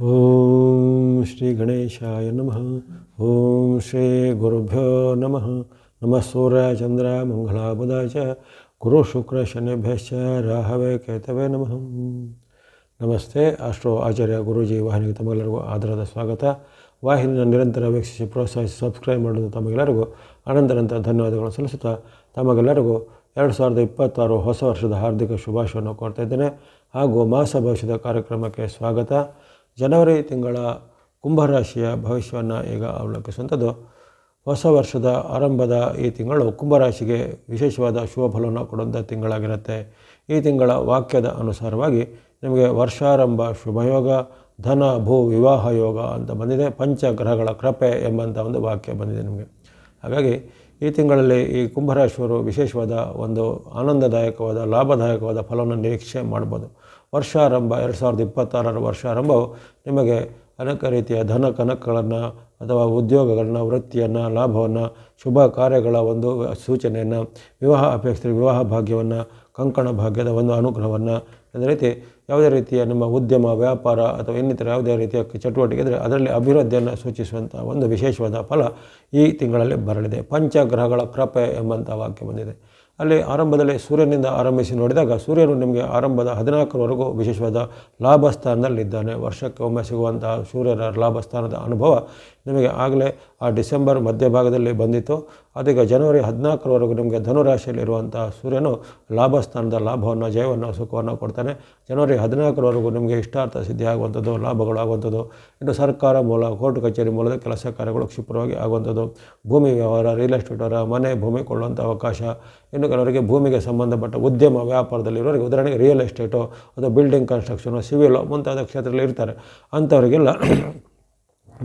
ಓಂ ಶ್ರೀ ಗಣೇಶಾಯ ನಮಃ. ಓಂ ಶ್ರೀ ಗುರುಭ್ಯೋ ನಮಃ. ನಮಃ ಸೂರ್ಯ ಚಂದ್ರ ಮಂಗಳ ಚ ಗುರು ಶುಕ್ರ ಶನಿಭ್ಯಶ್ಚ ರಾಹವೇ ಕೇತವೇ ನಮಃ. ನಮಸ್ತೆ. ಅಷ್ಟೋ ಆಚಾರ್ಯ ಗುರುಜಿ ವಾಹಿನಿಗೆ ತಮಗೆಲ್ಲರಿಗೂ ಆಧಾರದ ಸ್ವಾಗತ. ವಾಹಿನಿಯನ್ನು ನಿರಂತರ ವೀಕ್ಷಿಸಿ ಪ್ರೋತ್ಸಾಹಿಸಿ ಸಬ್ಸ್ಕ್ರೈಬ್ ಮಾಡೋದು ತಮಗೆಲ್ಲರಿಗೂ ಅನಂತರಂತ ಧನ್ಯವಾದಗಳು ಸಲ್ಲಿಸುತ್ತಾ ತಮಗೆಲ್ಲರಿಗೂ ಎರಡು ಸಾವಿರದ ಇಪ್ಪತ್ತಾರು ಹೊಸ ವರ್ಷದ ಹಾರ್ದಿಕ ಶುಭಾಶಯವನ್ನು ಕೋರ್ತಾ ಇದ್ದೇನೆ. ಹಾಗೂ ಮಾಸ ಭವಿಷ್ಯದ ಕಾರ್ಯಕ್ರಮಕ್ಕೆ ಸ್ವಾಗತ. ಜನವರಿ ತಿಂಗಳ ಕುಂಭರಾಶಿಯ ಭವಿಷ್ಯವನ್ನು ಈಗ ಅವಲೋಕಿಸುವಂಥದ್ದು ಹೊಸ ವರ್ಷದ ಆರಂಭದ ಈ ತಿಂಗಳು ಕುಂಭರಾಶಿಗೆ ವಿಶೇಷವಾದ ಶುಭ ಫಲವನ್ನು ಕೊಡುವಂಥ ತಿಂಗಳಾಗಿರುತ್ತೆ. ಈ ತಿಂಗಳ ವಾಕ್ಯದ ಅನುಸಾರವಾಗಿ ನಿಮಗೆ ವರ್ಷಾರಂಭ ಶುಭಯೋಗ, ಧನ, ಭೂ, ವಿವಾಹ ಯೋಗ ಅಂತ ಬಂದಿದೆ. ಪಂಚ ಗ್ರಹಗಳ ಕೃಪೆ ಎಂಬಂಥ ಒಂದು ವಾಕ್ಯ ಬಂದಿದೆ ನಿಮಗೆ. ಹಾಗಾಗಿ ಈ ತಿಂಗಳಲ್ಲಿ ಈ ಕುಂಭರಾಶಿಯವರು ವಿಶೇಷವಾದ ಒಂದು ಆನಂದದಾಯಕವಾದ, ಲಾಭದಾಯಕವಾದ ಫಲವನ್ನು ನಿರೀಕ್ಷೆ ಮಾಡ್ಬೋದು. ವರ್ಷಾರಂಭ, ಎರಡು ಸಾವಿರದ ಇಪ್ಪತ್ತಾರರ ವರ್ಷಾರಂಭವು ನಿಮಗೆ ಅನೇಕ ರೀತಿಯ ಧನ ಕನಕಗಳನ್ನು ಅಥವಾ ಉದ್ಯೋಗಗಳನ್ನು, ವೃತ್ತಿಯನ್ನು, ಲಾಭವನ್ನು, ಶುಭ ಕಾರ್ಯಗಳ ಒಂದು ಸೂಚನೆಯನ್ನು, ವಿವಾಹ ಅಪೇಕ್ಷಿತ ವಿವಾಹ ಭಾಗ್ಯವನ್ನು, ಕಂಕಣ ಭಾಗ್ಯದ ಒಂದು ಅನುಗ್ರಹವನ್ನು ಅದೇ ರೀತಿ ಯಾವುದೇ ರೀತಿಯ ನಿಮ್ಮ ಉದ್ಯಮ, ವ್ಯಾಪಾರ ಅಥವಾ ಇನ್ನಿತರ ಯಾವುದೇ ರೀತಿಯ ಚಟುವಟಿಕೆ ಇದ್ದರೆ ಅದರಲ್ಲಿ ಅಭಿವೃದ್ಧಿಯನ್ನು ಸೂಚಿಸುವಂಥ ಒಂದು ವಿಶೇಷವಾದ ಫಲ ಈ ತಿಂಗಳಲ್ಲಿ ಬರಲಿದೆ. ಪಂಚಗ್ರಹಗಳ ಕೃಪೆ ಎಂಬಂಥ ವಾಕ್ಯ ಬಂದಿದೆ. ಅಲ್ಲಿ ಆರಂಭದಲ್ಲಿ ಸೂರ್ಯನಿಂದ ಆರಂಭಿಸಿ ನೋಡಿದಾಗ ಸೂರ್ಯನು ನಿಮಗೆ ಆರಂಭದ ಹದಿನಾಲ್ಕರವರೆಗೂ ವಿಶೇಷವಾದ ಲಾಭ ಸ್ಥಾನದಲ್ಲಿದ್ದಾನೆ ವರ್ಷಕ್ಕೆ ಒಮ್ಮೆ ಸಿಗುವಂತಹ ಸೂರ್ಯನ ಲಾಭ ಸ್ಥಾನದ ಅನುಭವ ನಿಮಗೆ ಆಗಲೇ ಆ ಡಿಸೆಂಬರ್ ಮಧ್ಯಭಾಗದಲ್ಲಿ ಬಂದಿತ್ತು. ಅದೀಗ ಜನವರಿ ಹದಿನಾಲ್ಕರವರೆಗೂ ನಿಮಗೆ ಧನುರಾಶಿಯಲ್ಲಿರುವಂಥ ಸೂರ್ಯನು ಲಾಭ ಸ್ಥಾನದ ಲಾಭವನ್ನು, ಜಯವನ್ನು, ಸುಖವನ್ನು ಕೊಡ್ತಾನೆ. ಜನವರಿ ಹದಿನಾಲ್ಕರವರೆಗೂ ನಿಮಗೆ ಇಷ್ಟಾರ್ಥ ಸಿದ್ಧಿ ಆಗುವಂಥದ್ದು, ಲಾಭಗಳು ಆಗುವಂಥದ್ದು. ಇನ್ನು ಸರ್ಕಾರ ಮೂಲ, ಕೋರ್ಟ್ ಕಚೇರಿ ಮೂಲದ ಕೆಲಸ ಕಾರ್ಯಗಳು ಕ್ಷಿಪ್ರವಾಗಿ ಆಗುವಂಥದ್ದು. ಭೂಮಿ ವ್ಯವಹಾರ ರಿಯಲ್ ಎಸ್ಟೇಟ್ ಅವರ ಮನೆ, ಭೂಮಿ ಕೊಳ್ಳುವಂಥ ಅವಕಾಶ. ಇನ್ನು ಕೆಲವರಿಗೆ ಭೂಮಿಗೆ ಸಂಬಂಧಪಟ್ಟ ಉದ್ಯಮ ವ್ಯಾಪಾರದಲ್ಲಿರೋರಿಗೆ ಉದಾಹರಣೆಗೆ ರಿಯಲ್ ಎಸ್ಟೇಟು ಅಥವಾ ಬಿಲ್ಡಿಂಗ್ ಕನ್ಸ್ಟ್ರಕ್ಷನು ಸಿವಿಲು ಮುಂತಾದ ಕ್ಷೇತ್ರದಲ್ಲಿ ಇರ್ತಾರೆ. ಅಂಥವರಿಗೆಲ್ಲ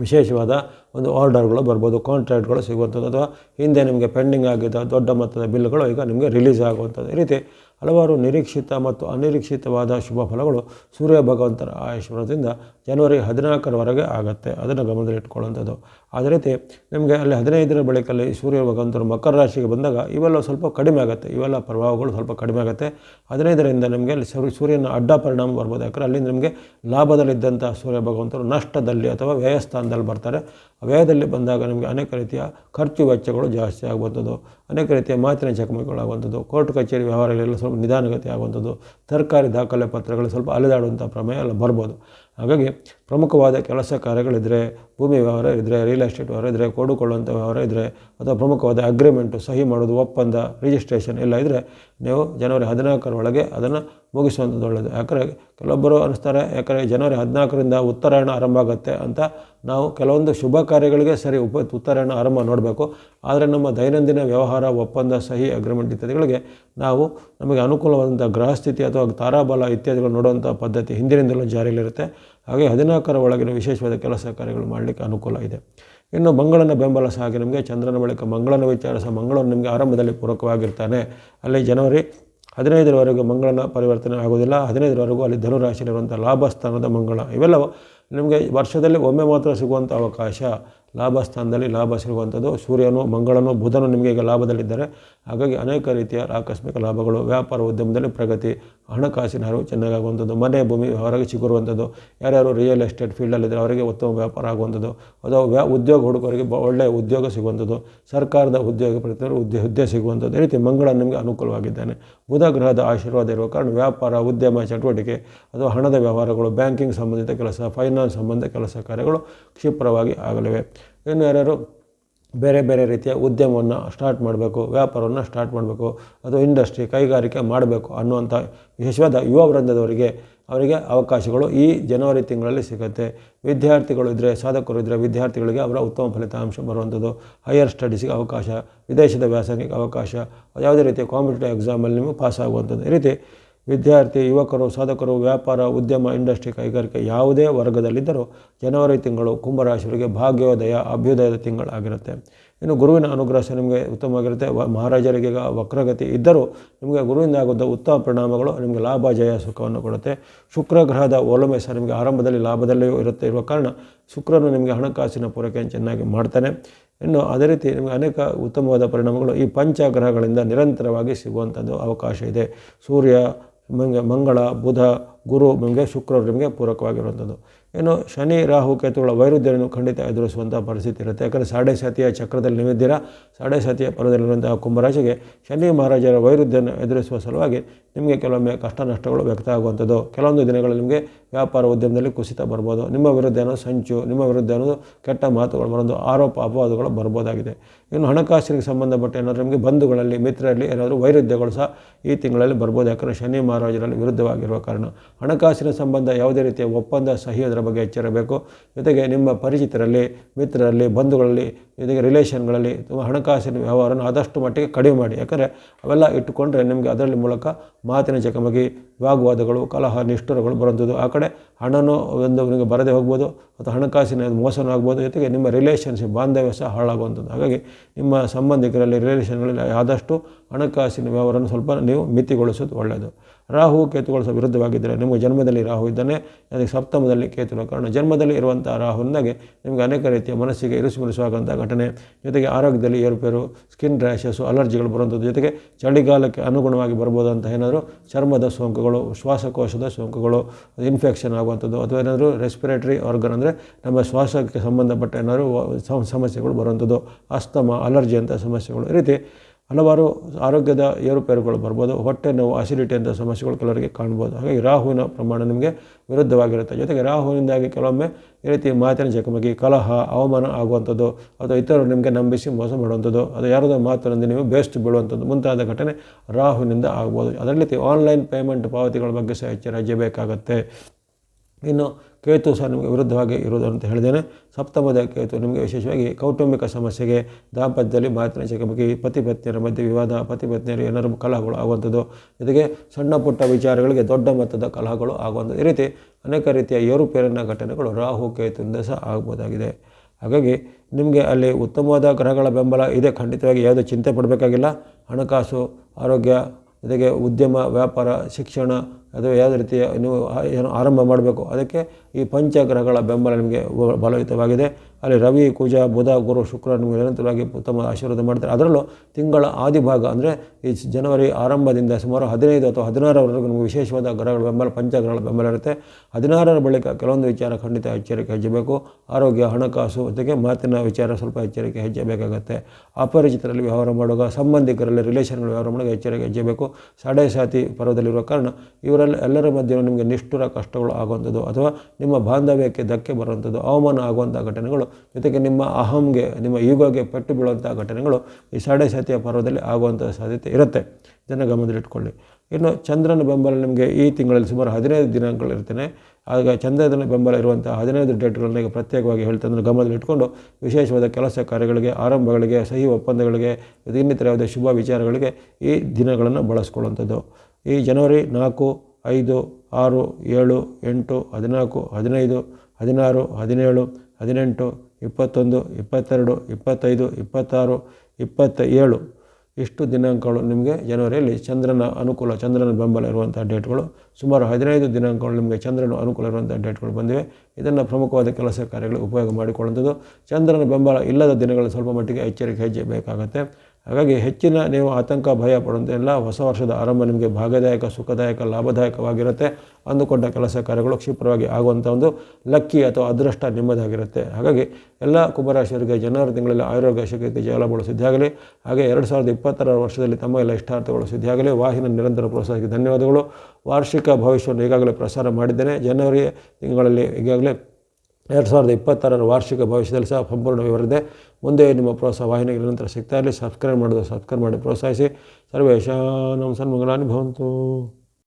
ವಿಶೇಷವಾದ ಒಂದು ಆರ್ಡರ್ಗಳು ಬರ್ಬೋದು, ಕಾಂಟ್ರಾಕ್ಟ್ಗಳು ಸಿಗುವಂಥದ್ದು. ಅಥವಾ ಹಿಂದೆ ನಿಮಗೆ ಪೆಂಡಿಂಗ್ ಆಗಿದ್ದ ದೊಡ್ಡ ಮೊತ್ತದ ಬಿಲ್ಗಳು ಈಗ ನಿಮಗೆ ರಿಲೀಸ್ ಆಗುವಂಥದ್ದು. ಈ ರೀತಿ ಹಲವಾರು ನಿರೀಕ್ಷಿತ ಮತ್ತು ಅನಿರೀಕ್ಷಿತವಾದ ಶುಭ ಫಲಗಳು ಸೂರ್ಯ ಭಗವಂತರ ಆಶೀರ್ವಾದದಿಂದ ಜನವರಿ ಹದಿನಾಲ್ಕರವರೆಗೆ ಆಗುತ್ತೆ. ಅದನ್ನು ಗಮನದಲ್ಲಿಟ್ಕೊಳ್ಳುವಂಥದ್ದು ಅದೇ ರೀತಿ ನಿಮಗೆ ಅಲ್ಲಿ ಹದಿನೈದರ ಬಳಿಕಲ್ಲಿ ಸೂರ್ಯ ಭಗವಂತರು ಮಕರ ರಾಶಿಗೆ ಬಂದಾಗ ಇವೆಲ್ಲ ಸ್ವಲ್ಪ ಕಡಿಮೆ ಆಗುತ್ತೆ. ಇವೆಲ್ಲ ಪ್ರಭಾವಗಳು ಸ್ವಲ್ಪ ಕಡಿಮೆ ಆಗುತ್ತೆ. ಹದಿನೈದರಿಂದ ನಿಮಗೆ ಅಲ್ಲಿ ಸೂರ್ಯ, ಸೂರ್ಯನ ಅಡ್ಡ ಪರಿಣಾಮ ಬರ್ಬೋದು. ಯಾಕಂದರೆ ಅಲ್ಲಿ ನಿಮಗೆ ಲಾಭದಲ್ಲಿದ್ದಂಥ ಸೂರ್ಯ ಭಗವಂತರು ನಷ್ಟದಲ್ಲಿ ಅಥವಾ ವ್ಯಯಸ್ಥಾನದಲ್ಲಿ ಬರ್ತಾರೆ. ವ್ಯಯದಲ್ಲಿ ಬಂದಾಗ ನಿಮಗೆ ಅನೇಕ ರೀತಿಯ ಖರ್ಚು ವೆಚ್ಚಗಳು ಜಾಸ್ತಿ ಆಗುವಂಥದ್ದು ಅನೇಕ ರೀತಿಯ ಮಾತಿನ ಚಕಮಕಿಗಳಾಗುವಂಥದ್ದು. ಕೋರ್ಟ್ ಕಚೇರಿ ವ್ಯವಹಾರಗಳೆಲ್ಲ ಸ್ವಲ್ಪ ನಿಧಾನಗತಿ ಆಗುವಂಥದ್ದು ಸರ್ಕಾರಿ ದಾಖಲೆ ಪತ್ರಗಳು ಸ್ವಲ್ಪ ಅಲೆದಾಡುವಂಥ ಪ್ರಮೇಯ ಎಲ್ಲ ಬರ್ಬೋದು. ಹಾಗಾಗಿ ಪ್ರಮುಖವಾದ ಕೆಲಸ ಕಾರ್ಯಗಳಿದ್ದರೆ ಭೂಮಿ ವ್ಯವಹಾರ ಇದ್ದರೆ ರಿಯಲ್ ಎಸ್ಟೇಟ್ ವ್ಯವಹಾರ ಇದ್ದರೆ ಕೊಡುಕೊಳ್ಳುವಂಥ ವ್ಯವಹಾರ ಇದ್ದರೆ ಅಥವಾ ಪ್ರಮುಖವಾದ ಅಗ್ರಿಮೆಂಟು ಸಹಿ ಮಾಡೋದು, ಒಪ್ಪಂದ ರಿಜಿಸ್ಟ್ರೇಷನ್ ಎಲ್ಲ ಇದ್ದರೆ ನೀವು ಜನವರಿ ಹದಿನಾಲ್ಕರೊಳಗೆ ಅದನ್ನು ಮುಗಿಸುವಂಥದ್ದು ಒಳ್ಳೆಯದು ಯಾಕಂದರೆ ಕೆಲವೊಬ್ಬರು ಅನ್ನಿಸ್ತಾರೆ, ಯಾಕಂದರೆ ಜನವರಿ ಹದಿನಾಲ್ಕರಿಂದ ಉತ್ತರಾಯಣ ಆರಂಭ ಆಗುತ್ತೆ ಅಂತ ನಾವು ಕೆಲವೊಂದು ಶುಭ ಕಾರ್ಯಗಳಿಗೆ ಸರಿ ಉಪ, ಉತ್ತರಾಯಣ ಆರಂಭ ನೋಡಬೇಕು. ಆದರೆ ನಮ್ಮ ದೈನಂದಿನ ವ್ಯವಹಾರ, ಒಪ್ಪಂದ, ಸಹಿ ಅಗ್ರಿಮೆಂಟ್ ಇತ್ಯಾದಿಗಳಿಗೆ ನಾವು ನಮಗೆ ಅನುಕೂಲವಾದಂಥ ಗ್ರಹಸ್ಥಿತಿ ಅಥವಾ ತಾರಾಬಲ ಇತ್ಯಾದಿಗಳು ನೋಡುವಂಥ ಪದ್ಧತಿ ಹಿಂದಿನಿಂದಲೂ ಜಾರಿಯಲ್ಲಿರುತ್ತೆ. ಹಾಗೆ ಹದಿನಾಲ್ಕರ ಒಳಗಿನ ವಿಶೇಷವಾದ ಕೆಲಸ ಕಾರ್ಯಗಳು ಮಾಡಲಿಕ್ಕೆ ಅನುಕೂಲ ಇದೆ. ಇನ್ನು ಮಂಗಳನ ಬೆಂಬಲ ಸಹ ಹಾಗೆ ನಿಮಗೆ ಚಂದ್ರನ ಬಳಿಕ ಮಂಗಳನ ವಿಚಾರ ಸಹ ಮಂಗಳನು ನಿಮಗೆ ಆರಂಭದಲ್ಲಿ ಪೂರಕವಾಗಿರ್ತಾನೆ. ಅಲ್ಲಿ ಜನವರಿ ಹದಿನೈದರವರೆಗೂ ಮಂಗಳನ ಪರಿವರ್ತನೆ ಆಗೋದಿಲ್ಲ ಹದಿನೈದರವರೆಗೂ ಅಲ್ಲಿ ಧನುರಾಶಿಯಲ್ಲಿರುವಂಥ ಲಾಭಸ್ಥಾನದ ಮಂಗಳ. ಇವೆಲ್ಲವೂ ನಿಮಗೆ ವರ್ಷದಲ್ಲಿ ಒಮ್ಮೆ ಮಾತ್ರ ಸಿಗುವಂಥ ಅವಕಾಶ. ಲಾಭ ಸ್ಥಾನದಲ್ಲಿ ಲಾಭ ಸಿಗುವಂಥದ್ದು. ಸೂರ್ಯನು, ಮಂಗಳನು, ಬುಧನು ನಿಮಗೆ ಈಗ ಲಾಭದಲ್ಲಿದ್ದಾರೆ. ಹಾಗಾಗಿ ಅನೇಕ ರೀತಿಯ ಆಕಸ್ಮಿಕ ಲಾಭಗಳು, ವ್ಯಾಪಾರ ಉದ್ಯಮದಲ್ಲಿ ಪ್ರಗತಿ, ಹಣಕಾಸಿನ ಅರಿವು ಚೆನ್ನಾಗಾಗುವಂಥದ್ದು, ಮನೆ, ಭೂಮಿ ಹೊರಗೆ ಸಿಗುವಂಥದ್ದು ಯಾರ್ಯಾರು ರಿಯಲ್ ಎಸ್ಟೇಟ್ ಫೀಲ್ಡಲ್ಲಿದ್ದರೆ ಅವರಿಗೆ ಉತ್ತಮ ವ್ಯಾಪಾರ ಆಗುವಂಥದ್ದು, ಅಥವಾ ವ್ಯಾ, ಉದ್ಯೋಗ ಹುಡುಗರಿಗೆ ಬ ಒಳ್ಳೆಯ ಉದ್ಯೋಗ ಸಿಗುವಂಥದ್ದು, ಸರ್ಕಾರದ ಉದ್ಯೋಗ ಪ್ರತಿಯೊಬ್ಬರು ಹುದ್ದೆ ಹುದ್ದೆ ಸಿಗುವಂಥದ್ದು, ಈ ರೀತಿ ಮಂಗಳ ನಿಮಗೆ ಅನುಕೂಲವಾಗಿದ್ದಾನೆ. ಬುಧ ಗ್ರಹದ ಆಶೀರ್ವಾದ ಇರುವ ಕಾರಣ ವ್ಯಾಪಾರ, ಉದ್ಯಮ ಚಟುವಟಿಕೆ ಅಥವಾ ಹಣದ ವ್ಯವಹಾರಗಳು ಬ್ಯಾಂಕಿಂಗ್ ಸಂಬಂಧಿತ ಕೆಲಸ ಫೈನಾನ್ಸ್ ಸಂಬಂಧ ಕೆಲಸ ಕಾರ್ಯಗಳು ಕ್ಷಿಪ್ರವಾಗಿ ಆಗಲಿವೆ. ಇನ್ನು ಯಾರ್ಯಾರು ಬೇರೆ ಬೇರೆ ರೀತಿಯ ಉದ್ಯಮವನ್ನು ಸ್ಟಾರ್ಟ್ ಮಾಡಬೇಕು, ವ್ಯಾಪಾರವನ್ನು ಸ್ಟಾರ್ಟ್ ಮಾಡಬೇಕು, ಅಥವಾ ಇಂಡಸ್ಟ್ರಿ ಕೈಗಾರಿಕೆ ಮಾಡಬೇಕು ಅನ್ನುವಂಥ ವಿಶೇಷವಾದ ಯುವ ವೃಂದದವರಿಗೆ ಅವರಿಗೆ ಅವಕಾಶಗಳು ಈ ಜನವರಿ ತಿಂಗಳಲ್ಲಿ ಸಿಗುತ್ತೆ. ವಿದ್ಯಾರ್ಥಿಗಳು ಇದ್ದರೆ ಸಾಧಕರು ಇದ್ದರೆ ವಿದ್ಯಾರ್ಥಿಗಳಿಗೆ ಅವರ ಉತ್ತಮ ಫಲಿತಾಂಶ ಬರುವಂಥದ್ದು. ಹೈಯರ್ ಸ್ಟಡೀಸಿಗೆ ಅವಕಾಶ, ವಿದೇಶದ ವ್ಯಾಸಂಗಕ್ಕೆ ಅವಕಾಶ, ಯಾವುದೇ ರೀತಿಯ ಕಾಂಪಿಟೇಟಿವ್ ಎಕ್ಸಾಮಲ್ಲಿ ನೀವು ಪಾಸ್ ಆಗುವಂಥದ್ದು. ಈ ರೀತಿ ವಿದ್ಯಾರ್ಥಿ, ಯುವಕರು, ಸಾಧಕರು, ವ್ಯಾಪಾರ, ಉದ್ಯಮ, ಇಂಡಸ್ಟ್ರಿ ಕೈಗಾರಿಕೆ ಯಾವುದೇ ವರ್ಗದಲ್ಲಿದ್ದರೂ ಜನವರಿ ತಿಂಗಳು ಕುಂಭರಾಶಿಯವರಿಗೆ ಭಾಗ್ಯೋದಯ, ಅಭ್ಯುದಯದ ತಿಂಗಳಾಗಿರುತ್ತೆ. ಇನ್ನು ಗುರುವಿನ ಅನುಗ್ರಹ ನಿಮಗೆ ಉತ್ತಮವಾಗಿರುತ್ತೆ. ಮಹಾರಾಜರಿಗೆ ವಕ್ರಗತಿ ಇದ್ದರೂ ನಿಮಗೆ ಗುರುವಿಂದ ಆಗುವಂಥ ಉತ್ತಮ ಪರಿಣಾಮಗಳು ನಿಮಗೆ ಲಾಭ, ಜಯ, ಸುಖವನ್ನು ಕೊಡುತ್ತೆ. ಶುಕ್ರ ಗ್ರಹದ ಒಲಮೆ ಸಹ ನಿಮಗೆ ಆರಂಭದಲ್ಲಿ ಲಾಭದಲ್ಲಿಯೂ ಇರುತ್ತೆ. ಇರುವ ಕಾರಣ ಶುಕ್ರನು ನಿಮಗೆ ಹಣಕಾಸಿನ ಪೂರೈಕೆಯನ್ನು ಚೆನ್ನಾಗಿ ಮಾಡ್ತಾನೆ. ಇನ್ನು ಅದೇ ರೀತಿ ನಿಮಗೆ ಅನೇಕ ಉತ್ತಮವಾದ ಪರಿಣಾಮಗಳು ಈ ಪಂಚಗ್ರಹಗಳಿಂದ ನಿರಂತರವಾಗಿ ಸಿಗುವಂಥದ್ದು ಅವಕಾಶ ಇದೆ. ಸೂರ್ಯ ಮಂಗ ಮಂಗಳ ಬುಧ ಗುರು ನಿಮಗೆ ಶುಕ್ರರು ನಿಮಗೆ ಪೂರಕವಾಗಿರುವಂಥದ್ದು ಏನು ಶನಿ, ರಾಹು, ಕೇತುಗಳ ವೈರುಧ್ಯವನ್ನು ಖಂಡಿತ ಎದುರಿಸುವಂಥ ಪರಿಸ್ಥಿತಿ ಇರುತ್ತೆ. ಯಾಕಂದರೆ ಸಾಡೆ ಸತಿಯ ಚಕ್ರದಲ್ಲಿ ನೀವಿದ್ದೀರಾ? ಸಾಡೆ ಸತಿಯ ಪರದಲ್ಲಿರುವಂತಹ ಕುಂಭರಾಶಿಗೆ ಶನಿ ಮಹಾರಾಜರ ವೈರುಧ್ಯವನ್ನು ಎದುರಿಸುವ ಸಲುವಾಗಿ ನಿಮಗೆ ಕೆಲವೊಮ್ಮೆ ಕಷ್ಟ ನಷ್ಟಗಳು ವ್ಯಕ್ತ ಆಗುವಂಥದ್ದು ಕೆಲವೊಂದು ದಿನಗಳಲ್ಲಿ ನಿಮಗೆ ವ್ಯಾಪಾರ ಉದ್ಯಮದಲ್ಲಿ ಕುಸಿತ ಬರ್ಬೋದು. ನಿಮ್ಮ ವಿರುದ್ಧ ಏನೋ ಸಂಚು, ನಿಮ್ಮ ವಿರುದ್ಧ ಏನೋ ಕೆಟ್ಟ ಮಾತುಗಳು ಬರೋದು ಆರೋಪ, ಅಪವಾದಗಳು ಬರ್ಬೋದಾಗಿದೆ. ಇನ್ನು ಹಣಕಾಸಿಗೆ ಸಂಬಂಧಪಟ್ಟ ಏನಾದರೂ ನಿಮಗೆ ಬಂಧುಗಳಲ್ಲಿ, ಮಿತ್ರರಲ್ಲಿ ಏನಾದರೂ ವೈರುಧ್ಯಗಳು ಸಹ ಈ ತಿಂಗಳಲ್ಲಿ ಬರ್ಬೋದು. ಯಾಕಂದರೆ ಶನಿ ಮಹಾರಾಜರಲ್ಲಿ ವಿರುದ್ಧವಾಗಿರುವ ಕಾರಣ. ಹಣಕಾಸಿನ ಸಂಬಂಧ ಯಾವುದೇ ರೀತಿಯ ಒಪ್ಪಂದ ಸಹಿಯೋದರ ಬಗ್ಗೆ ಎಚ್ಚರಬೇಕು. ಜೊತೆಗೆ ನಿಮ್ಮ ಪರಿಚಿತರಲ್ಲಿ, ಮಿತ್ರರಲ್ಲಿ, ಬಂಧುಗಳಲ್ಲಿ, ಜೊತೆಗೆ ರಿಲೇಷನ್ಗಳಲ್ಲಿ ತುಂಬ ಹಣಕಾಸಿನ ವ್ಯವಹಾರವನ್ನು ಆದಷ್ಟು ಮಟ್ಟಿಗೆ ಕಡಿಮೆ ಮಾಡಿ. ಯಾಕಂದರೆ ಅವೆಲ್ಲ ಇಟ್ಟುಕೊಂಡ್ರೆ ನಿಮಗೆ ಅದರಲ್ಲಿ ಮೂಲಕ ಮಾತಿನ ಚಕಮಕಿ, ವಾಗ್ವಾದಗಳು, ಕಲಹ, ನಿಷ್ಠುರಗಳು ಬರುವಂಥದ್ದು. ಆ ಕಡೆ ಹಣನೂ ಒಂದು ನಿಮಗೆ ಬರದೇ ಹೋಗ್ಬೋದು ಅಥವಾ ಹಣಕಾಸಿನ ಮೋಸನೂ ಆಗ್ಬೋದು. ಜೊತೆಗೆ ನಿಮ್ಮ ರಿಲೇಷನ್ಶಿಪ್ ಬಾಂಧವ್ಯ ಸಹ ಹಾಳಾಗುವಂಥದ್ದು. ಹಾಗಾಗಿ ನಿಮ್ಮ ಸಂಬಂಧಿಕರಲ್ಲಿ ರಿಲೇಷನ್ಗಳಲ್ಲಿ ಆದಷ್ಟು ಹಣಕಾಸಿನ ವ್ಯವಹಾರವನ್ನು ಸ್ವಲ್ಪ ನೀವು ಮಿತಿಗೊಳಿಸೋದು ಒಳ್ಳೆಯದು. ರಾಹು ಕೇತುಗಳು ಸಹ ವಿರುದ್ಧವಾಗಿದ್ದರೆ ನಿಮಗೆ ಜನ್ಮದಲ್ಲಿ ರಾಹು ಇದ್ದಾನೆ ಅದಕ್ಕೆ ಸಪ್ತಮದಲ್ಲಿ ಕೇತುಗಳ ಕಾರಣ ಜನ್ಮದಲ್ಲಿ ಇರುವಂಥ ರಾಹುವಿನಾಗೆ ನಿಮಗೆ ಅನೇಕ ರೀತಿಯ ಮನಸ್ಸಿಗೆ ಇರಿಸುಮಿರಿಸುವಾಗಂಥ ಘಟನೆ. ಜೊತೆಗೆ ಆರೋಗ್ಯದಲ್ಲಿ ಏರುಪೇರು ಸ್ಕಿನ್ ರ್ಯಾಷಸ್ಸು ಅಲರ್ಜಿಗಳು ಬರುವಂಥದ್ದು. ಜೊತೆಗೆ ಚಳಿಗಾಲಕ್ಕೆ ಅನುಗುಣವಾಗಿ ಬರ್ಬೋದಂತ ಏನಾದರೂ ಚರ್ಮದ ಸೋಂಕುಗಳು, ಶ್ವಾಸಕೋಶದ ಸೋಂಕುಗಳು ಇನ್ಫೆಕ್ಷನ್ ಆಗುವಂಥದ್ದು ಅಥವಾ ಏನಾದರೂ ರೆಸ್ಪಿರೇಟರಿ ಆರ್ಗನ್ ಅಂದರೆ ನಮ್ಮ ಶ್ವಾಸಕ್ಕೆ ಸಂಬಂಧಪಟ್ಟ ಏನಾದರೂ ಸಮಸ್ಯೆಗಳು ಬರುವಂಥದ್ದು. ಅಸ್ತಮ ಅಲರ್ಜಿ ಅಂತ ಸಮಸ್ಯೆಗಳು. ಈ ರೀತಿ ಹಲವಾರು ಆರೋಗ್ಯದ ಏರುಪೇರುಗಳು ಬರ್ಬೋದು, ಹೊಟ್ಟೆ ನೋವು ಅಸಿಡಿಟಿ ಅಂತ ಸಮಸ್ಯೆಗಳು ಕೆಲವರಿಗೆ ಕಾಣ್ಬೋದು. ಹಾಗಾಗಿ ರಾಹುವಿನ ಪ್ರಮಾಣ ನಿಮಗೆ ವಿರುದ್ಧವಾಗಿರುತ್ತೆ. ಜೊತೆಗೆ ರಾಹುವಿನಿಂದಾಗಿ ಕೆಲವೊಮ್ಮೆ ಈ ರೀತಿ ಮಾತಿನ ಚಕಮಕಿ ಕಲಹ, ಅವಮಾನ ಆಗುವಂಥದ್ದು ಅಥವಾ ಇತರರು ನಿಮಗೆ ನಂಬಿಸಿ ಮೋಸ ಮಾಡುವಂಥದ್ದು, ಅದು ಯಾರದೋ ಮಾತಿನಿಂದ ನೀವು ಬೇಸ್ಟ್ ಬೀಳುವಂಥದ್ದು ಮುಂತಾದ ಘಟನೆ ರಾಹುವಿನಿಂದ ಆಗ್ಬೋದು. ಅದರಲ್ಲಿ ಆನ್ಲೈನ್ ಪೇಮೆಂಟ್ ಪಾವತಿಗಳ ಬಗ್ಗೆ ಸಹ ಎಚ್ಚರ ಬೇಕಾಗುತ್ತೆ ಇನ್ನು ಕೇತು ಸಹ ನಿಮಗೆ ವಿರುದ್ಧವಾಗಿ ಇರುವುದು ಅಂತ ಹೇಳಿದ್ದೇನೆ. ಸಪ್ತಮದ ಕೇತು ನಿಮಗೆ ವಿಶೇಷವಾಗಿ ಕೌಟುಂಬಿಕ ಸಮಸ್ಯೆಗೆ ದಾಂಪತ್ಯದಲ್ಲಿ ಮಾತಿನ ಚಕಮಕಿ ಪತಿ ಪತ್ನಿಯರ ಮಧ್ಯೆ ವಿವಾದ ಪತಿ ಪತ್ನಿಯರು ಏನಾದರೂ ಕಲಹಗಳು ಆಗುವಂಥದ್ದು ಜೊತೆಗೆ ಸಣ್ಣ ಪುಟ್ಟ ವಿಚಾರಗಳಿಗೆ ದೊಡ್ಡ ಮೊತ್ತದ ಕಲಹಗಳು ಆಗುವಂಥದ್ದು ಈ ರೀತಿ ಅನೇಕ ರೀತಿಯ ಏರುಪೇರಿನ ಘಟನೆಗಳು ರಾಹು ಕೇತುವಿಂದ ಸಹ ಆಗ್ಬೋದಾಗಿದೆ ಹಾಗಾಗಿ ನಿಮಗೆ ಅಲ್ಲಿ ಉತ್ತಮವಾದ ಗ್ರಹಗಳ ಬೆಂಬಲ ಇದೆ. ಖಂಡಿತವಾಗಿ ಯಾವುದೇ ಚಿಂತೆ ಪಡಬೇಕಾಗಿಲ್ಲ. ಹಣಕಾಸು, ಆರೋಗ್ಯ ಜೊತೆಗೆ ಉದ್ಯಮ, ವ್ಯಾಪಾರ, ಶಿಕ್ಷಣ, ಅಥವಾ ಯಾವುದೇ ರೀತಿಯ ನೀವು ಏನು ಆರಂಭ ಮಾಡಬೇಕು. ಅದಕ್ಕೆ ಈ ಪಂಚಗ್ರಹಗಳ ಬೆಂಬಲ ನಿಮಗೆ ಬಲಯುತವಾಗಿದೆ. ಅಲ್ಲಿ ರವಿ ಕುಜ ಬುಧ, ಗುರು, ಶುಕ್ರ ನಿಮಗೆ ನಿರಂತರವಾಗಿ ಉತ್ತಮ ಆಶೀರ್ವಾದ ಮಾಡ್ತಾರೆ. ಅದರಲ್ಲೂ ತಿಂಗಳ ಆದಿಭಾಗ ಅಂದರೆ ಈ ಜನವರಿ ಆರಂಭದಿಂದ ಸುಮಾರು ಹದಿನೈದು ಅಥವಾ ಹದಿನಾರರವರೆಗೂ ನಿಮಗೆ ವಿಶೇಷವಾದ ಗ್ರಹಗಳ ಬೆಂಬಲ, ಪಂಚಗ್ರಹಗಳ ಬೆಂಬಲ ಇರುತ್ತೆ. ಹದಿನಾರರ ಬಳಿಕ ಕೆಲವೊಂದು ವಿಚಾರ ಖಂಡಿತ ಎಚ್ಚರಿಕೆ ಹೆಜ್ಜಬೇಕು ಆರೋಗ್ಯ, ಹಣಕಾಸು ಜೊತೆಗೆ ಮಾತಿನ ವಿಚಾರ ಸ್ವಲ್ಪ ಎಚ್ಚರಿಕೆ ಹೆಚ್ಚಬೇಕಾಗತ್ತೆ ಅಪರಿಚಿತರಲ್ಲಿ ವ್ಯವಹಾರ ಮಾಡುವಾಗ ಸಂಬಂಧಿಕರಲ್ಲಿ ರಿಲೇಷನ್ಗಳು ವ್ಯವಹಾರ ಮಾಡುವಾಗ ಎಚ್ಚರಿಕೆ ಹೆಜ್ಜಬೇಕು ಸಾಡೆ ಸಾತಿ ಪರ್ವದಲ್ಲಿರುವ ಕಾರಣ ಇವರೆಲ್ಲ, ಎಲ್ಲರ ಮಧ್ಯೆ ನಿಮಗೆ ನಿಷ್ಠುರ ಕಷ್ಟಗಳು ಆಗುವಂಥದ್ದು ಅಥವಾ ನಿಮ್ಮ ಬಾಂಧವ್ಯಕ್ಕೆ ಧಕ್ಕೆ ಬರುವಂಥದ್ದು, ಅವಮಾನ ಆಗುವಂಥ ಘಟನೆಗಳು ಜೊತೆಗೆ ನಿಮ್ಮ ಅಹಂಗೆ, ನಿಮ್ಮ ಈಗೋಗೆ ಪೆಟ್ಟು ಬೀಳುವಂಥ ಘಟನೆಗಳು ಈ ಸಾಡೆ ಸಾತಿಯ ಪರ್ವದಲ್ಲಿ ಆಗುವಂಥ ಸಾಧ್ಯತೆ ಇರುತ್ತೆ. ಇದನ್ನು ಗಮನದಲ್ಲಿಟ್ಕೊಳ್ಳಿ. ಇನ್ನು ಚಂದ್ರನ ಬೆಂಬಲ ನಿಮಗೆ ಈ ತಿಂಗಳಲ್ಲಿ ಸುಮಾರು ಹದಿನೈದು ದಿನಾಂಕಗಳಿರ್ತೇನೆ ಆಗ ಚಂದ್ರನ ಬೆಂಬಲ ಇರುವಂಥ ಹದಿನೈದು ಡೇಟ್ಗಳನ್ನ ಪ್ರತ್ಯೇಕವಾಗಿ ಹೇಳ್ತಂದ್ರೆ ಗಮನದಲ್ಲಿಟ್ಕೊಂಡು ವಿಶೇಷವಾದ ಕೆಲಸ ಕಾರ್ಯಗಳಿಗೆ, ಆರಂಭಗಳಿಗೆ, ಸಹಿ ಒಪ್ಪಂದಗಳಿಗೆ, ಇನ್ನಿತರ ಯಾವುದೇ ಶುಭ ವಿಚಾರಗಳಿಗೆ ಈ ದಿನಗಳನ್ನು ಬಳಸ್ಕೊಳ್ಳುವಂಥದ್ದು. ಈ ಜನವರಿ ನಾಲ್ಕು, ಐದು, ಆರು, ಏಳು, ಎಂಟು, ಹದಿನಾಲ್ಕು, ಹದಿನೈದು, ಹದಿನಾರು, ಹದಿನೇಳು ಹದಿನೆಂಟು, ಇಪ್ಪತ್ತೊಂದು, ಇಪ್ಪತ್ತೆರಡು, ಇಪ್ಪತ್ತೈದು, ಇಪ್ಪತ್ತಾರು ಇಪ್ಪತ್ತ ಏಳು ಇಷ್ಟು ದಿನಾಂಕಗಳು ನಿಮಗೆ ಜನವರಿಯಲ್ಲಿ ಚಂದ್ರನ ಅನುಕೂಲ, ಚಂದ್ರನ ಬೆಂಬಲ ಇರುವಂಥ ಡೇಟ್ಗಳು. ಸುಮಾರು ಹದಿನೈದು ದಿನಾಂಕಗಳು ನಿಮಗೆ ಚಂದ್ರನ ಅನುಕೂಲ ಇರುವಂಥ ಡೇಟ್ಗಳು ಬಂದಿವೆ. ಇದನ್ನು ಪ್ರಮುಖವಾದ ಕೆಲಸ ಕಾರ್ಯಗಳು ಉಪಯೋಗ ಮಾಡಿಕೊಳ್ಳುವಂಥದ್ದು. ಚಂದ್ರನ ಬೆಂಬಲ ಇಲ್ಲದ ದಿನಗಳು ಸ್ವಲ್ಪ ಮಟ್ಟಿಗೆ ಎಚ್ಚರಿಕೆ ಹೆಜ್ಜೆ ಬೇಕಾಗುತ್ತೆ ಹಾಗಾಗಿ ಹೆಚ್ಚಿನ ನೀವು ಆತಂಕ, ಭಯ ಪಡುವಂತೆಲ್ಲ ಹೊಸ ವರ್ಷದ ಆರಂಭ ನಿಮಗೆ ಭಾಗದಾಯಕ ಸುಖದಾಯಕ, ಲಾಭದಾಯಕವಾಗಿರುತ್ತೆ. ಅಂದುಕೊಂಡ ಕೆಲಸ ಕಾರ್ಯಗಳು ಕ್ಷಿಪ್ರವಾಗಿ ಆಗುವಂಥ ಒಂದು ಲಕ್ಕಿ ಅಥವಾ ಅದೃಷ್ಟ ನಿಮ್ಮದಾಗಿರುತ್ತೆ. ಹಾಗಾಗಿ ಎಲ್ಲ ಕುಂಭರಾಶಿಯವರಿಗೆ ಜನವರಿ ತಿಂಗಳಲ್ಲಿ ಆರೋಗ್ಯ, ಶಕ್ತಿ ಜಯಲಾಭಗಳು ಸಿದ್ಧಿಯಾಗಲಿ ಹಾಗೆ ಎರಡು ಸಾವಿರದ ಇಪ್ಪತ್ತರ ವರ್ಷದಲ್ಲಿ ತಮ್ಮ ಎಲ್ಲ ಇಷ್ಟಾರ್ಥಗಳು ಸಿದ್ಧಿಯಾಗಲಿ ವಾಹಿನ ನಿರಂತರ ಪ್ರೋತ್ಸಾಹಕ್ಕೆ ಧನ್ಯವಾದಗಳು. ವಾರ್ಷಿಕ ಭವಿಷ್ಯವನ್ನು ಈಗಾಗಲೇ ಪ್ರಸಾರ ಮಾಡಿದ್ದೇನೆ. ಜನವರಿ ತಿಂಗಳಲ್ಲಿ ಈಗಾಗಲೇ ಎರಡು ಸಾವಿರದ ಇಪ್ಪತ್ತಾರರ ವಾರ್ಷಿಕ ಭವಿಷ್ಯದಲ್ಲಿ ಸಹ ಸಂಪೂರ್ಣ ವಿವರಿದೆ ಮುಂದೆ ನಿಮ್ಮ ಪ್ರೋತ್ಸಾಹ ವಾಹಿನಿಗೆ ನಂತರ ಸಿಗ್ತಾ ಇರಲಿ. ಸಬ್ಸ್ಕ್ರೈಬ್ ಮಾಡೋದು ಸಬ್ಸ್ಕ್ರೈಬ್ ಮಾಡಿ ಪ್ರೋತ್ಸಾಹಿಸಿ. ಸರ್ವೇಶ ನಮ್ಮ ಸನ್ಮಂಗಲಾನಿ ಭವಂತು.